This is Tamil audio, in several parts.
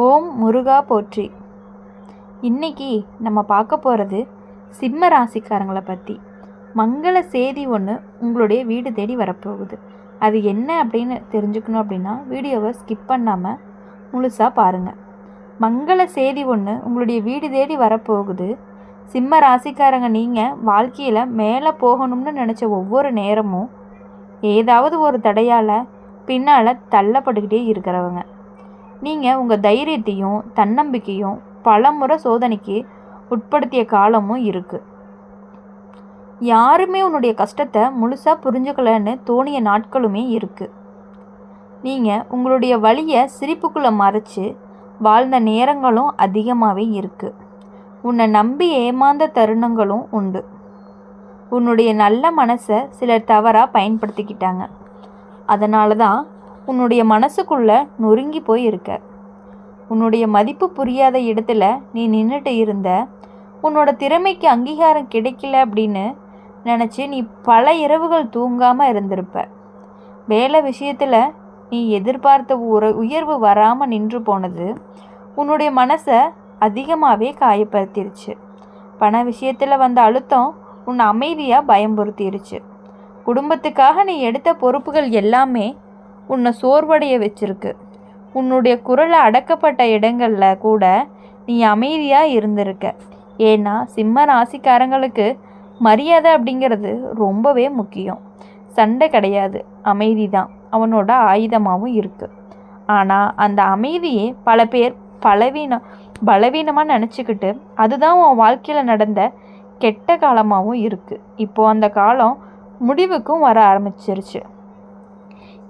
ஓம் முருகா போற்றி. இன்னைக்கு நம்ம பார்க்க போகிறது சிம்ம ராசிக்காரங்களை பற்றி மங்கள செய்தி ஒன்று உங்களுடைய வீடு தேடி வரப்போகுது. அது என்ன அப்படின்னு தெரிஞ்சுக்கணும் அப்படின்னா வீடியோவை ஸ்கிப் பண்ணாமல் முழுசாக பாருங்கள் மங்கள செய்தி ஒன்று உங்களுடைய வீடு தேடி வரப்போகுது. சிம்ம ராசிக்காரங்க நீங்கள் வாழ்க்கையில் மேலே போகணும்னு நினச்ச ஒவ்வொரு நேரமும் ஏதாவது ஒரு தடையால் பின்னால் தள்ளப்பட்டுக்கிட்டே இருக்கிறவங்க. நீங்கள் உங்கள் தைரியத்தையும் தன்னம்பிக்கையும் பலமுறை சோதனைக்கு உட்படுத்திய காலமும் இருக்குது யாருமே உன்னுடைய கஷ்டத்தை முழுசாக புரிஞ்சுக்கலன்னு தோணிய நாட்களுமே இருக்குது நீங்கள் உங்களுடைய வழியை சிரிப்புக்குள்ளே மறைச்சு வாழ்ந்த நேரங்களும் அதிகமாகவே இருக்குது உன்னை நம்பி ஏமாந்த தருணங்களும் உண்டு. உன்னுடைய நல்ல மனசை சிலர் தவறாக பயன்படுத்திக்கிட்டாங்க. அதனால தான் உன்னுடைய மனசுக்குள்ளே நொறுங்கி போய் இருக்க உன்னுடைய மதிப்பு புரியாத இடத்துல நீ நின்றுட்டு இருந்த. உன்னோட திறமைக்கு அங்கீகாரம் கிடைக்கல அப்படின்னு நினச்சி நீ பல இரவுகள் தூங்காமல் இருந்திருப்ப. வேலை விஷயத்தில் நீ எதிர்பார்த்த உற உயர்வு வராமல் நின்று போனது உன்னுடைய மனசை அதிகமாகவே காயப்படுத்திருச்சு. பண விஷயத்தில் வந்த அழுத்தம் உன்னை அமைதியாக பயம்புறுத்திருச்சு குடும்பத்துக்காக நீ எடுத்த பொறுப்புகள் எல்லாமே உன்னை சோர்வடைய வச்சிருக்கு. உன்னுடைய குரலை அடக்கப்பட்ட இடங்களில் கூட நீ அமைதியாக இருந்திருக்க. ஏன்னா சிம்ம ராசிக்காரங்களுக்கு மரியாதை அப்படிங்கிறது ரொம்பவே முக்கியம். சண்டை கிடையாது. அமைதி தான். அவனோட ஆயுதமாகவும் இருக்குது ஆனால் அந்த அமைதியே பல பேர் பலவீனம் பலவீனமாக நினச்சிக்கிட்டு அதுதான் உன் வாழ்க்கையில் நடந்த கெட்ட காலமாகவும் இருக்குது இப்போது அந்த காலம் முடிவுக்கும் வர ஆரம்பிச்சிருச்சு.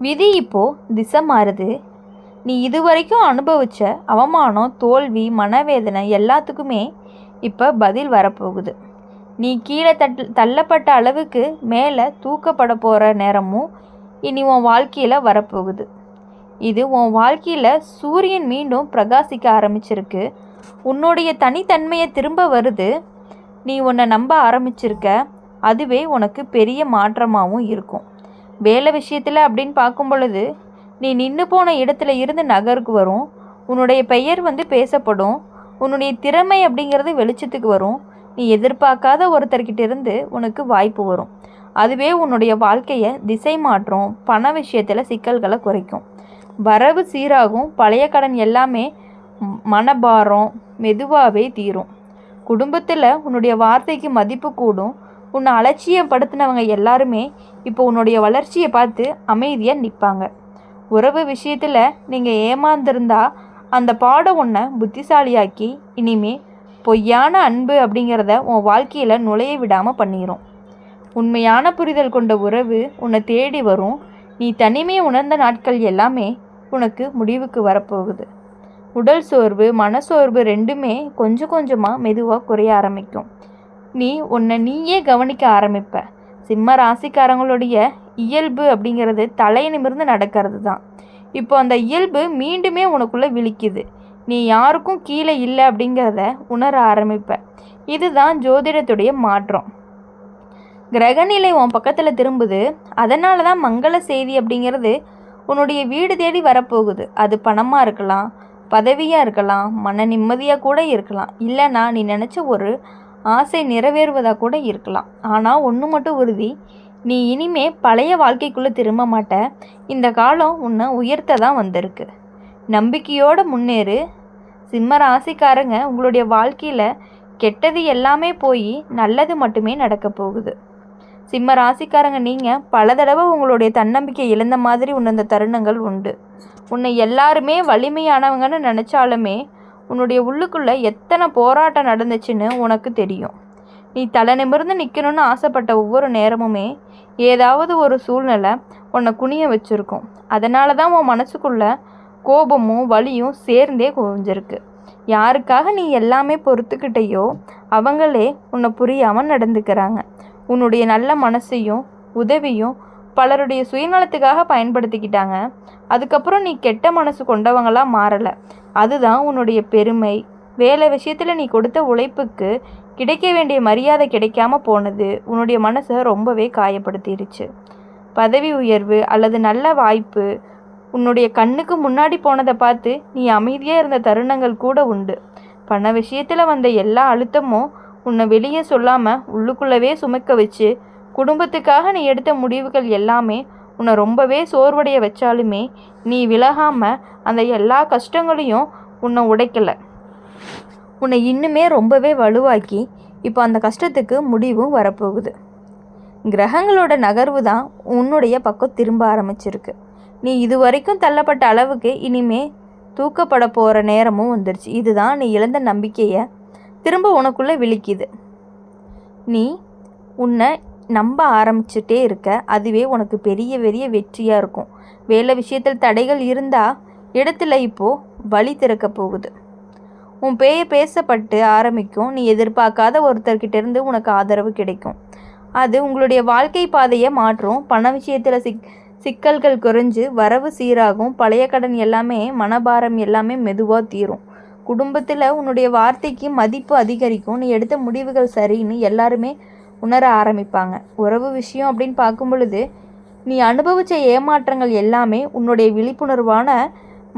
விதி இப்போ திசை மாறுது. நீ இதுவரைக்கும் அனுபவிச்ச அவமானம் தோல்வி மனவேதனை எல்லாத்துக்குமே இப்போ பதில் வரப்போகுது. நீ கீழே தட் தள்ளப்பட்ட அளவுக்கு மேலே தூக்கப்பட போகிற நேரமும் இனி உன் வாழ்க்கையில் வரப்போகுது. இது உன் வாழ்க்கையில் சூரியன் மீண்டும் பிரகாசிக்க ஆரம்பிச்சிருக்கு. உன்னுடைய தனித்தன்மையை திரும்ப வருது. நீ உன்னை நம்ப ஆரம்பிச்சிருக்க. அதுவே உனக்கு பெரிய மாற்றமாகவும் இருக்கும். வேலை விஷயத்தில் அப்படின்னு பார்க்கும் பொழுது நீ நின்று போன இடத்துல இருந்து நகருக்கு வரும். உன்னுடைய பெயர் வந்து பேசப்படும். உன்னுடைய திறமை அப்படிங்கிறது வெளிச்சத்துக்கு வரும். நீ எதிர்பார்க்காத ஒருத்தர்கிட்ட இருந்து உனக்கு வாய்ப்பு வரும். அதுவே உன்னுடைய வாழ்க்கையை திசை மாற்றும் பண விஷயத்தில் சிக்கல்களை குறைக்கும். வரவு சீராகும் பழைய கடன் எல்லாமே மனபாரம் மெதுவாகவே தீரும். குடும்பத்தில் உன்னுடைய வார்த்தைக்கு மதிப்பு கூடும் உன்னை அலட்சியப்படுத்தினவங்க எல்லாருமே இப்போ உன்னுடைய வளர்ச்சியை பார்த்து அமைதியாக நிற்பாங்க உறவு விஷயத்தில் நீங்கள் ஏமாந்திருந்தா அந்த பாடம் உன்னை புத்திசாலியாக்கி இனிமே பொய்யான அன்பு அப்படிங்கிறத உன் வாழ்க்கையில் நுழைய விடாமல் பண்ணிடும் உண்மையான புரிதல் கொண்ட உறவு உன்னை தேடி வரும். நீ தனிமையை உணர்ந்த நாட்கள் எல்லாமே உனக்கு முடிவுக்கு வரப்போகுது. உடல் சோர்வு மனசோர்வு ரெண்டுமே கொஞ்சம் கொஞ்சமாக மெதுவாக குறைய ஆரம்பிக்கும். நீ உன்னை நீயே கவனிக்க ஆரம்பிப்ப. சிம்ம ராசிக்காரங்களுடைய இயல்பு அப்படிங்கிறது தலை நிமிர்ந்து நடக்கிறது தான். இப்போ அந்த இயல்பு மீண்டுமே உனக்குள்ளே விழிக்குது. நீ யாருக்கும் கீழே இல்லை அப்படிங்கிறத உணர ஆரம்பிப்ப. இதுதான் ஜோதிடத்துடைய மாற்றம். கிரகநிலை உன் பக்கத்தில் திரும்புது. அதனால தான் மங்கள செய்தி அப்படிங்கிறது உன்னுடைய வீடு தேடி வரப்போகுது. அது பணமாக இருக்கலாம் பதவியாக இருக்கலாம் மன நிம்மதியாக கூட இருக்கலாம். இல்லைன்னா நீ நினச்ச ஒரு ஆசை நிறைவேறுவதாக கூட இருக்கலாம். ஆனால் ஒன்று மட்டும் உறுதி. நீ இனிமே பழைய வாழ்க்கைக்குள்ளே திரும்ப மாட்ட. இந்த காலம் உன்னை உயர்த்த தான் வந்திருக்கு. நம்பிக்கையோடு முன்னேறு. சிம்ம ராசிக்காரங்க உங்களுடைய வாழ்க்கையில் கெட்டது எல்லாமே போய் நல்லது மட்டுமே நடக்க போகுது. சிம்ம ராசிக்காரங்க நீங்கள் பல தடவை உங்களுடைய தன்னம்பிக்கை இழந்த மாதிரி உணர்ந்த தருணங்கள் உண்டு. உன்னை எல்லாருமே வலிமையானவங்கன்னு நினச்சாலுமே உன்னுடைய உள்ளுக்குள்ளே எத்தனை போராட்டம் நடந்துச்சுன்னு உனக்கு தெரியும். நீ தலை நிமிர்ந்து நிற்கணும்னு ஆசைப்பட்ட ஒவ்வொரு நேரமுமே ஏதாவது ஒரு சூழ்நிலை உன்னை குனிய வச்சுருக்கும். அதனால தான் உன் மனசுக்குள்ள கோபமும் வலியும் சேர்ந்தே குவிஞ்சிருக்கு. யாருக்காக நீ எல்லாமே பொறுத்துக்கிட்டையோ அவங்களே உன்னை புரியாமல் நடந்துக்கிறாங்க. உன்னுடைய நல்ல மனசையும் உதவியும் பலருடைய சுயநலத்துக்காக பயன்படுத்திக்கிட்டாங்க. அதுக்கப்புறம் நீ கெட்ட மனசு கொண்டவங்களாக மாறலை. அதுதான் உன்னுடைய பெருமை. வேலை விஷயத்தில் நீ கொடுத்த உழைப்புக்கு கிடைக்க வேண்டிய மரியாதை கிடைக்காம போனது உன்னுடைய மனசை ரொம்பவே காயப்படுத்திடுச்சு பதவி உயர்வு அல்லது நல்ல வாய்ப்பு உன்னுடைய கண்ணுக்கு முன்னாடி போனதை பார்த்து நீ அமைதியாக இருந்த தருணங்கள் கூட உண்டு. பண விஷயத்தில் வந்த எல்லா அழுத்தமும் உன்னை வெளியே சொல்லாமல் உள்ளுக்குள்ளவே சுமக்க வச்சு குடும்பத்துக்காக நீ எடுத்த முடிவுகள் எல்லாமே உன்னை ரொம்பவே சோர்வடைய வச்சாலுமே நீ விலகாமல் அந்த எல்லா கஷ்டங்களையும் உன்னை உடைக்கலை. உன்னை இன்னுமே ரொம்பவே வலுவாக்கி இப்போ அந்த கஷ்டத்துக்கு முடிவும் வரப்போகுது. கிரகங்களோட நகர்வு தான் உன்னுடைய பக்கம் திரும்ப ஆரம்பிச்சிருக்கு. நீ இது வரைக்கும் தள்ளப்பட்ட அளவுக்கு இனிமே தூக்கப்பட போகிற நேரமும் வந்துருச்சு. இதுதான் நீ இழந்த நம்பிக்கையை திரும்ப உனக்குள்ளே விழிக்குது. நீ உன்னை நம்ப ஆரம்பிச்சுட்டே இருக்க அதுவே உனக்கு பெரிய பெரிய வெற்றியாக இருக்கும். வேலை விஷயத்தில் தடைகள் இருந்தால் இடத்துல இப்போது வழி திறக்க போகுது. உன் பேய பேசப்பட்டு ஆரம்பிக்கும். நீ எதிர்பார்க்காத ஒருத்தர்கிட்டேருந்து உனக்கு ஆதரவு கிடைக்கும். அது உங்களுடைய வாழ்க்கை பாதையை மாற்றும். பண விஷயத்தில் சிக் சிக்கல்கள் குறைஞ்சு வரவு சீராகும். பழைய கடன் எல்லாமே மனபாரம் எல்லாமே மெதுவாக தீரும். குடும்பத்தில் உன்னுடைய வார்த்தைக்கு மதிப்பு அதிகரிக்கும். நீ எடுத்த முடிவுகள் சரின்னு எல்லாருமே உணர ஆரம்பிப்பாங்க. உறவு விஷயம் அப்படின்னு பார்க்கும் பொழுது நீ அனுபவித்த ஏமாற்றங்கள் எல்லாமே உன்னுடைய விழிப்புணர்வான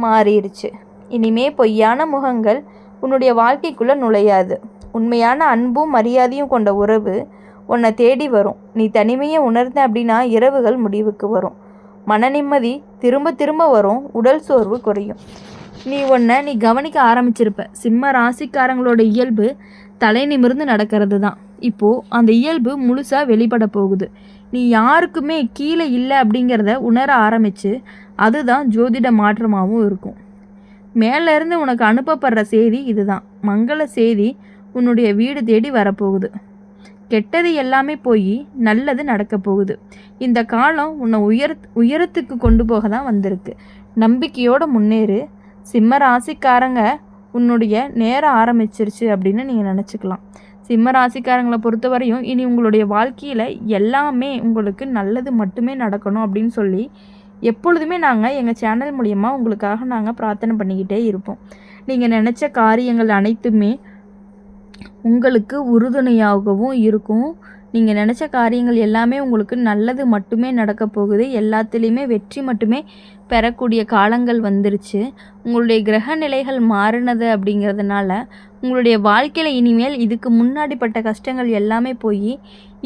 மாறிடுச்சு இனிமே பொய்யான முகங்கள் உன்னுடைய வாழ்க்கைக்குள்ளே நுழையாது. உண்மையான அன்பும் மரியாதையும் கொண்ட உறவு உன்னை தேடி வரும். நீ தனிமையை உணர்ந்த அப்படின்னா இரவுகள் முடிவுக்கு வரும். மன நிம்மதி திரும்ப திரும்ப வரும். உடல் சோர்வு குறையும். நீ ஒன்றை நீ கவனிக்க ஆரம்பிச்சிருப்ப. சிம்ம ராசிக்காரங்களோட இயல்பு தலை நிமிர்ந்து நடக்கிறது தான் இப்போது அந்த இயல்பு முழுசாக வெளிப்பட போகுது. நீ யாருக்குமே கீழே இல்லை அப்படிங்கிறத உணர ஆரம்பித்து அதுதான் ஜோதிட மாற்றமாகவும் இருக்கும். மேலேருந்து உனக்கு அனுப்பப்படுற செய்தி இதுதான். மங்கள செய்தி உன்னுடைய வீடு தேடி வரப்போகுது. கெட்டது எல்லாமே போய் நல்லது நடக்க போகுது. இந்த காலம் உன்னை உயர் உயரத்துக்கு கொண்டு போக தான் வந்திருக்கு. நம்பிக்கையோடு முன்னேறு. சிம்ம ராசிக்காரங்க உன்னுடைய நேரம் ஆரம்பிச்சிருச்சு அப்படின்னு நீங்கள் நினச்சிக்கலாம். சிம்ம ராசிக்காரங்களை பொறுத்தவரையும் இனி உங்களுடைய வாழ்க்கையில் எல்லாமே உங்களுக்கு நல்லது மட்டுமே நடக்கணும் அப்படின்னு சொல்லி எப்பொழுதுமே நாங்கள் எங்கள் சேனல் மூலியமாக உங்களுக்காக நாங்கள் பிரார்த்தனை பண்ணிக்கிட்டே இருப்போம். நீங்கள் நினச்ச காரியங்கள் அனைத்துமே உங்களுக்கு உறுதுணையாகவும் இருக்கும். நீங்கள் நினச்ச காரியங்கள் எல்லாமே உங்களுக்கு நல்லது மட்டுமே நடக்க போகுது. எல்லாத்துலேயுமே வெற்றி மட்டுமே பெறக்கூடிய காலங்கள் வந்துருச்சு. உங்களுடைய கிரக நிலைகள் மாறினது அப்படிங்கிறதுனால உங்களுடைய வாழ்க்கையில் இனிமேல் இதுக்கு முன்னாடிப்பட்ட கஷ்டங்கள் எல்லாமே போய்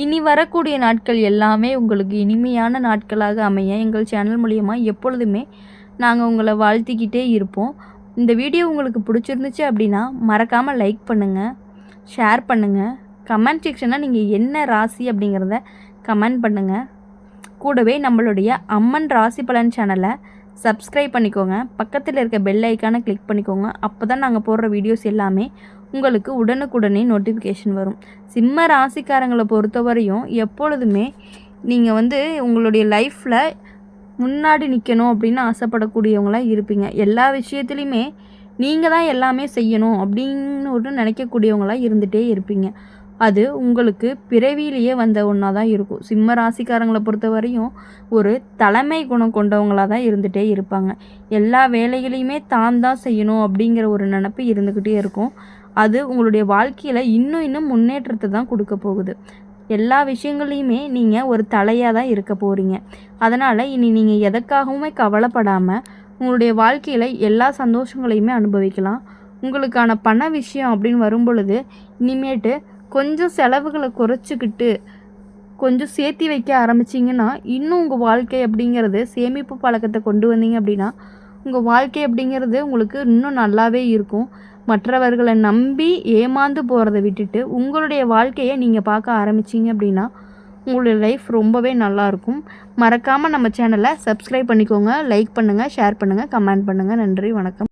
இனி வரக்கூடிய நாட்கள் எல்லாமே உங்களுக்கு இனிமையான நாட்களாக அமைய எங்கள் சேனல் மூலியமாக எப்பொழுதுமே நாங்கள் உங்களை வாழ்த்திக்கிட்டே இருப்போம். இந்த வீடியோ உங்களுக்கு பிடிச்சிருந்துச்சு அப்படின்னா மறக்காமல் லைக் பண்ணுங்கள் ஷேர் பண்ணுங்கள் கமெண்ட் செக்ஷனில் நீங்கள் என்ன ராசி அப்படிங்கிறத கமெண்ட் பண்ணுங்கள் கூடவே நம்மளுடைய அம்மன் ராசி பலன் சேனலை சப்ஸ்கிரைப் பண்ணிக்கோங்க. பக்கத்தில் இருக்க பெல் ஐக்கானை கிளிக் பண்ணிக்கோங்க. அப்போ தான் நாங்கள் போடுற வீடியோஸ் எல்லாமே உங்களுக்கு உடனுக்குடனே நோட்டிஃபிகேஷன் வரும். சிம்ம ராசிக்காரங்களை பொறுத்தவரையும் எப்பொழுதுமே நீங்கள் வந்து உங்களுடைய லைஃப்பில் முன்னாடி நிற்கணும் அப்படின்னு ஆசைப்படக்கூடியவங்களாக இருப்பீங்க. எல்லா விஷயத்துலையுமே நீங்கள் தான் எல்லாமே செய்யணும் அப்படின்னு ஒரு நினைக்கக்கூடியவங்களாக இருந்துகிட்டே இருப்பீங்க. அது உங்களுக்கு பிறவியிலேயே வந்த ஒன்றா தான் இருக்கும். சிம்ம ராசிக்காரங்களை பொறுத்த வரையும் ஒரு தலைமை குணம் கொண்டவங்களாக தான் இருந்துகிட்டே இருப்பாங்க. எல்லா வேலைகளையுமே தான் தான் செய்யணும் அப்படிங்கிற ஒரு நினப்பு இருந்துக்கிட்டே இருக்கும். அது உங்களுடைய வாழ்க்கையில் இன்னும் இன்னும் முன்னேற்றத்தை தான் கொடுக்க போகுது. எல்லா விஷயங்களையுமே நீங்கள் ஒரு தலையாக தான் இருக்க போகிறீங்க அதனால் இனி நீங்கள் எதற்காகவுமே கவலைப்படாமல் உங்களுடைய வாழ்க்கையில் எல்லா சந்தோஷங்களையுமே அனுபவிக்கலாம். உங்களுக்கான பண விஷயம் அப்படின்னு வரும் பொழுது இனிமேட்டு கொஞ்சம் செலவுகளை குறைச்சிக்கிட்டு கொஞ்சம் சேர்த்தி வைக்க ஆரம்பிச்சிங்கன்னா இன்னும் உங்கள் வாழ்க்கை அப்படிங்கிறது சேமிப்பு பழக்கத்தை கொண்டு வந்தீங்க அப்படின்னா உங்கள் வாழ்க்கை அப்படிங்கிறது உங்களுக்கு இன்னும் நல்லாவே இருக்கும். மற்றவர்களை நம்பி ஏமாந்து போகிறத விட்டுட்டு உங்களுடைய வாழ்க்கையை நீங்கள் பார்க்க ஆரம்பிச்சிங்க அப்படின்னா உங்களுடைய லைஃப் ரொம்பவே நல்லாயிருக்கும் மறக்காமல் நம்ம சேனலை சப்ஸ்கிரைப் பண்ணிக்கோங்க லைக் பண்ணுங்கள் ஷேர் பண்ணுங்கள் கமெண்ட் பண்ணுங்கள் நன்றி வணக்கம்.